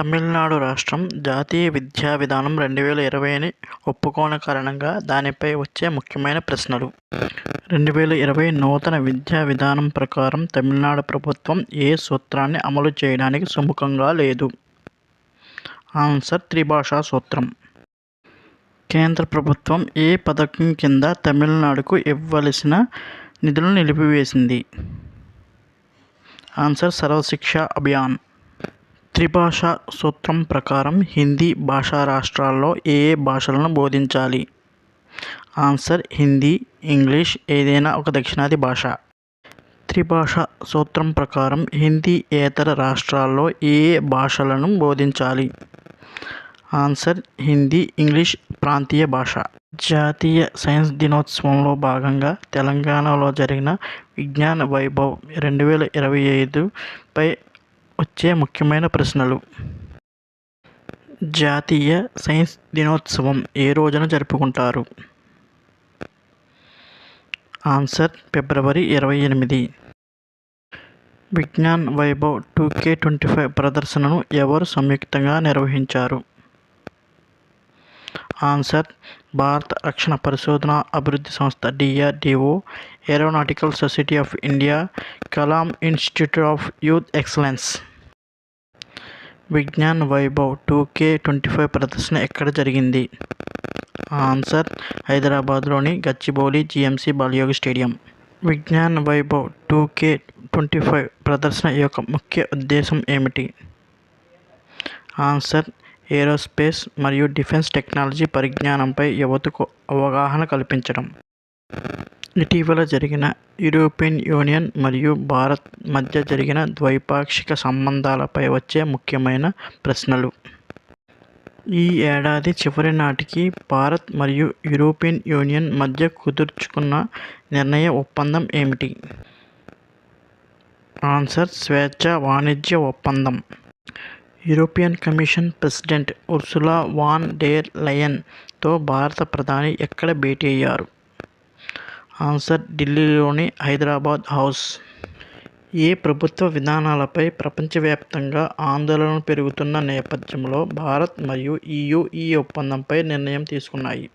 తమిళనాడు రాష్ట్రం జాతీయ విద్యా విధానం రెండు వేల ఇరవైని ఒప్పుకోని కారణంగా దానిపై వచ్చే ముఖ్యమైన ప్రశ్నలు. రెండు వేల ఇరవై నూతన విద్యా విధానం ప్రకారం తమిళనాడు ప్రభుత్వం ఏ సూత్రాన్ని అమలు చేయడానికి సుముఖంగా లేదు? ఆన్సర్ త్రిభాషా సూత్రం. కేంద్ర ప్రభుత్వం ఏ పథకం కింద తమిళనాడుకు ఇవ్వవలసిన నిధులను నిలిపివేసింది? ఆన్సర్ సర్వశిక్ష అభియాన్. త్రిభాషా సూత్రం ప్రకారం హిందీ భాషా రాష్ట్రాల్లో ఏ ఏ భాషలను బోధించాలి? ఆన్సర్ హిందీ ఇంగ్లీష్ ఏదైనా ఒక దక్షిణాది భాష. త్రిభాషా సూత్రం ప్రకారం హిందీ ఏతర రాష్ట్రాల్లో ఏ ఏ భాషలను బోధించాలి? ఆన్సర్ హిందీ ఇంగ్లీష్ ప్రాంతీయ భాష. జాతీయ సైన్స్ దినోత్సవంలో భాగంగా తెలంగాణలో జరిగిన విజ్ఞాన వైభవ్ రెండు వేల ఇరవై ఐదుపై వచ్చే ముఖ్యమైన ప్రశ్నలు. జాతీయ సైన్స్ దినోత్సవం ఏ రోజున జరుపుకుంటారు? ఆన్సర్ ఫిబ్రవరి ఇరవై ఎనిమిది. Vigyan Vaibhav two K twenty five ప్రదర్శనను ఎవరు సంయుక్తంగా నిర్వహించారు? ఆన్సర్ భారత రక్షణ పరిశోధన అభివృద్ధి సంస్థ DRDO aeronautical society of India Kalam institute of youth excellence. Vigyan Vaibhav two K twenty five ప్రదర్శన ఎక్కడ జరిగింది? ఆన్సర్ హైదరాబాద్లోని Gachibowli GMC Balayogi stadium. Vigyan Vaibhav two K twenty five ప్రదర్శన యొక్క ముఖ్య ఉద్దేశం ఏమిటి? ఆన్సర్ ఏరోస్పేస్ మరియు డిఫెన్స్ టెక్నాలజీ పరిజ్ఞానంపై యువతకు అవగాహన కల్పించడం. ఇటీవల జరిగిన యూరోపియన్ యూనియన్ మరియు భారత్ మధ్య జరిగిన ద్వైపాక్షిక సంబంధాలపై వచ్చే ముఖ్యమైన ప్రశ్నలు. ఈ ఏడాది చివరి నాటికి భారత్ మరియు యూరోపియన్ యూనియన్ మధ్య కుదుర్చుకున్న నిర్ణయ ఒప్పందం ఏమిటి? ఆన్సర్ స్వేచ్ఛ వాణిజ్య ఒప్పందం. European commission president Ursula von der లయన్తో భారత ప్రధాని ఎక్కడ భేటీ అయ్యారు? ఆన్సర్ ఢిల్లీలోని హైదరాబాద్ హౌస్. ఏ ప్రభుత్వ విధానాలపై ప్రపంచవ్యాప్తంగా ఆందోళన పెరుగుతున్న నేపథ్యంలో భారత్ మరియు ఈయూ ఈ ఒప్పందంపై నిర్ణయం తీసుకున్నాయి.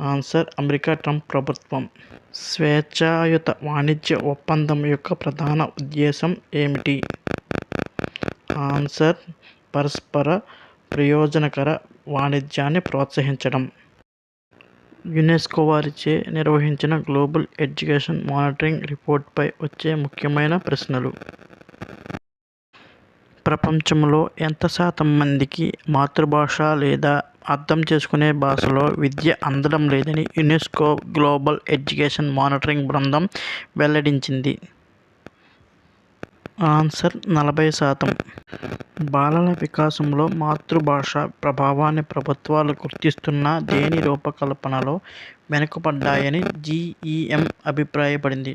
ఆన్సర్ అమెరికా ట్రంప్ ప్రభుత్వం. స్వేచ్ఛాయుత వాణిజ్య ఒప్పందం యొక్క ప్రధాన ఉద్దేశం ఏమిటి? ఆన్సర్ పరస్పర ప్రయోజనకర వాణిజ్యాన్ని ప్రోత్సహించడం. యునెస్కో వారిచే నిర్వహించిన గ్లోబల్ ఎడ్యుకేషన్ మానిటరింగ్ రిపోర్ట్పై వచ్చే ముఖ్యమైన ప్రశ్నలు. ప్రపంచంలో ఎంత శాతం మందికి మాతృభాష లేదా అర్థం చేసుకునే భాషలో విద్య అందడం లేదని యునెస్కో గ్లోబల్ ఎడ్యుకేషన్ మానిటరింగ్ బృందం వెల్లడించింది. ఆన్సర్ నలభై శాతం. బాలల వికాసంలో మాతృభాష ప్రభావాన్ని ప్రభుత్వాలు గుర్తిస్తున్న దేని రూపకల్పనలో వెనుకబడ్డాయని జీఈఎం అభిప్రాయపడింది.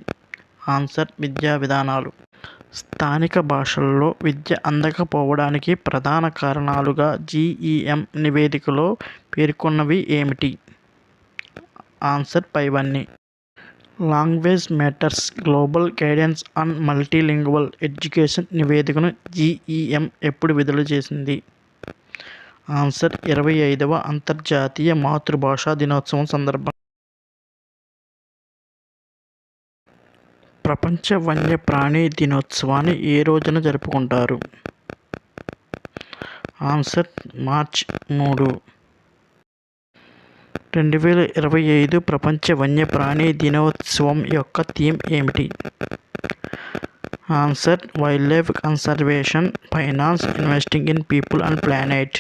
ఆన్సర్ విద్యా విధానాలు. స్థానిక భాషల్లో విద్య అందకపోవడానికి ప్రధాన కారణాలుగా జీఈఎం నివేదికలో పేర్కొన్నవి ఏమిటి? ఆన్సర్ పైవన్నీ. Language matters global guidance on multilingual education నివేదికను జీఈఎం ఎప్పుడు విడుదల చేసింది? ఆన్సర్ ఇరవై ఐదవ అంతర్జాతీయ మాతృభాషా దినోత్సవం సందర్భంగా ప్రపంచ వన్యప్రాణి దినోత్సవాన్ని ఏ రోజున జరుపుకుంటారు? ఆన్సర్ మార్చ్ మూడు. రెండు వేల ఇరవై ఐదు ప్రపంచ వన్యప్రాణి దినోత్సవం యొక్క థీమ్ ఏమిటి? Answer wildlife conservation finance investing in people and planet.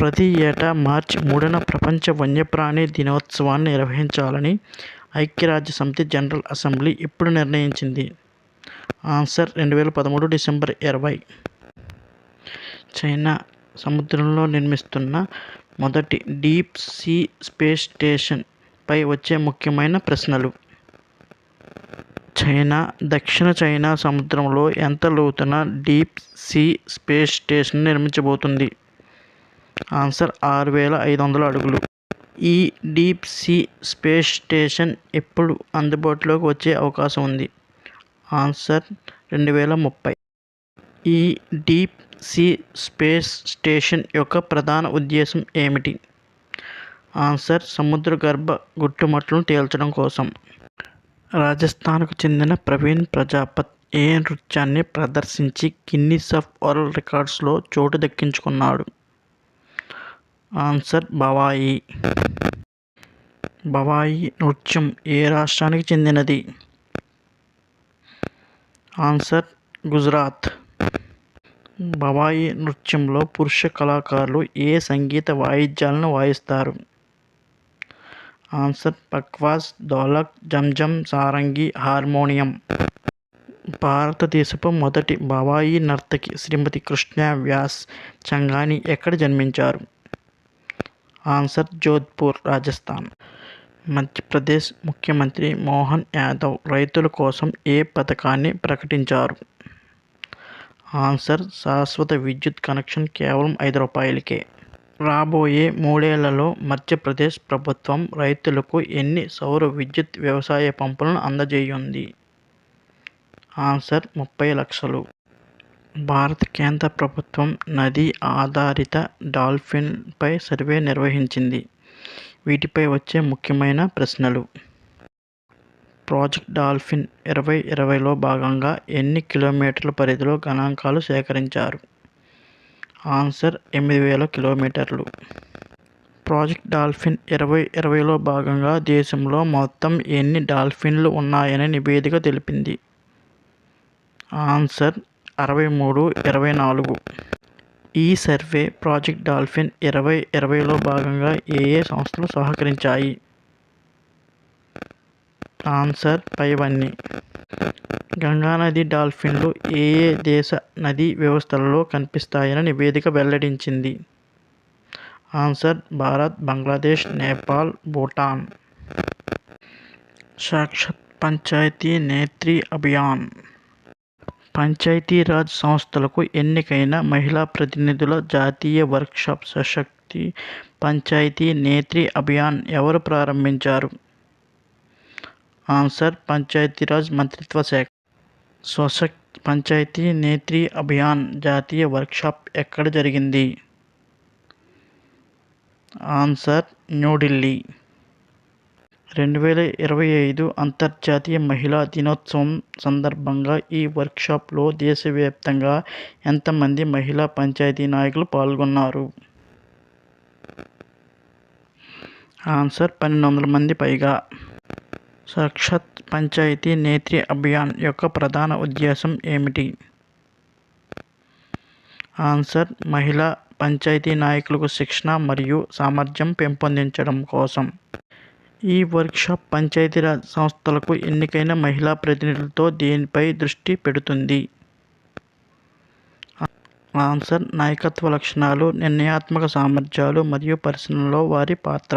ప్రతి ఏటా మార్చి మూడున ప్రపంచ వన్యప్రాణి దినోత్సవాన్ని నిర్వహించాలని ఐక్యరాజ్య సమితి జనరల్ అసెంబ్లీ ఇప్పుడు నిర్ణయించింది. ఆన్సర్ రెండు వేల పదమూడు డిసెంబర్ ఇరవై. చైనా సముద్రంలో నిర్మిస్తున్న మొదటి డీప్ సీ స్పేస్ స్టేషన్ పై వచ్చే ముఖ్యమైన ప్రశ్నలు. చైనా దక్షిణ చైనా సముద్రంలో ఎంత లోతున డీప్ సీ స్పేస్ స్టేషన్ నిర్మించబోతుంది? ఆన్సర్ ఆరు వేల ఐదు వందల అడుగులు. ఈ డీప్ సీ స్పేస్ స్టేషన్ ఎప్పుడు అందుబాటులోకి వచ్చే అవకాశం ఉంది? ఆన్సర్ రెండు వేల ముప్పై. ఈ డీప్ సి స్పేస్ స్టేషన్ యొక్క ప్రధాన ఉద్దేశం ఏమిటి? ఆన్సర్ సముద్ర గర్భ గుట్టుమట్లను తేల్చడం కోసం. రాజస్థాన్కు చెందిన ప్రవీణ్ ప్రజాపత్ ఏ నృత్యాన్ని ప్రదర్శించి గిన్నీస్ ఆఫ్ వరల్డ్ రికార్డ్స్లో చోటు దక్కించుకున్నాడు? ఆన్సర్ భవాయి. భవాయి నృత్యం ఏ రాష్ట్రానికి చెందినది? ఆన్సర్ గుజరాత్. భవాయి నృత్యంలో పురుష కళాకారులు ఏ సంగీత వాయిద్యాలను వాయిస్తారు? ఆన్సర్ పక్వాస్ డోలక్ జంజం సారంగి హార్మోనియం. భారతదేశపు మొదటి భవాయి నర్తకి శ్రీమతి కృష్ణ వ్యాస్ చంగాని ఎక్కడ జన్మించారు? ఆన్సర్ జోధ్పూర్ రాజస్థాన్. మధ్యప్రదేశ్ ముఖ్యమంత్రి మోహన్ యాదవ్ రైతుల కోసం ఏ పథకాన్ని ప్రకటించారు? ఆన్సర్ శాశ్వత విద్యుత్ కనెక్షన్ కేవలం ఐదు రూపాయలకే. రాబోయే మూడేళ్ళలో మధ్యప్రదేశ్ ప్రభుత్వం రైతులకు ఎన్ని సౌర విద్యుత్ వ్యవసాయ పంపులను అందజేయుంది? ఆన్సర్ ముప్పై లక్షలు. భారత కేంద్ర ప్రభుత్వం నది ఆధారిత డాల్ఫిన్పై సర్వే నిర్వహించింది. వీటిపై వచ్చే ముఖ్యమైన ప్రశ్నలు. ప్రాజెక్ట్ డాల్ఫిన్ ఇరవై ఇరవైలో భాగంగా ఎన్ని కిలోమీటర్ల పరిధిలో గణాంకాలు సేకరించారు? ఆన్సర్ ఎనిమిది వేల కిలోమీటర్లు. ప్రాజెక్ట్ డాల్ఫిన్ ఇరవై ఇరవైలో భాగంగా దేశంలో మొత్తం ఎన్ని డాల్ఫిన్లు ఉన్నాయని నివేదిక తెలిపింది? ఆన్సర్ అరవై మూడు ఇరవై నాలుగు ఈ సర్వే ప్రాజెక్ట్ డాల్ఫిన్ ఇరవై ఇరవైలో భాగంగా ఏ ఏ సంస్థలు సహకరించాయి? ఆన్సర్ పైవన్నీ. గంగానది డాల్ఫిన్లు ఏ ఏ దేశ నదీ వ్యవస్థలలో కనిపిస్తాయని నివేదిక వెల్లడించింది. ఆన్సర్ భారత్ బంగ్లాదేశ్ నేపాల్ భూటాన్. సాక్షాత్ పంచాయతీ నేత్రి అభియాన్. పంచాయతీరాజ్ సంస్థలకు ఎన్నికైన మహిళా ప్రతినిధుల జాతీయ వర్క్షాప్ సశక్తి పంచాయతీ నేత్రి అభియాన్ ఎవరు ప్రారంభించారు? ఆన్సర్ పంచాయతీరాజ్ మంత్రిత్వ శాఖ. స్వశక్త్ పంచాయతీ నేత్రి అభియాన్ జాతీయ వర్క్షాప్ ఎక్కడ జరిగింది? ఆన్సర్ న్యూఢిల్లీ. రెండు వేల ఇరవై ఐదు అంతర్జాతీయ మహిళా దినోత్సవం సందర్భంగా ఈ వర్క్షాప్లో దేశవ్యాప్తంగా ఎంతమంది మహిళా పంచాయతీ నాయకులు పాల్గొన్నారు? ఆన్సర్ పన్నెండు వందల మంది పైగా. సాక్షాత్ పంచాయతీ నేత్రి అభియాన్ యొక్క ప్రధాన ఉద్దేశం ఏమిటి? ఆన్సర్ మహిళా పంచాయతీ నాయకులకు శిక్షణ మరియు సామర్థ్యం పెంపొందించడం కోసం. ఈ వర్క్షాప్ పంచాయతీరాజ్ సంస్థలకు ఎన్నికైన మహిళా ప్రతినిధులతో దీనిపై దృష్టి పెడుతుంది. ఆన్సర్ నాయకత్వ లక్షణాలు నిర్ణయాత్మక సామర్థ్యాలు మరియు పరిశ్రమలో వారి పాత్ర.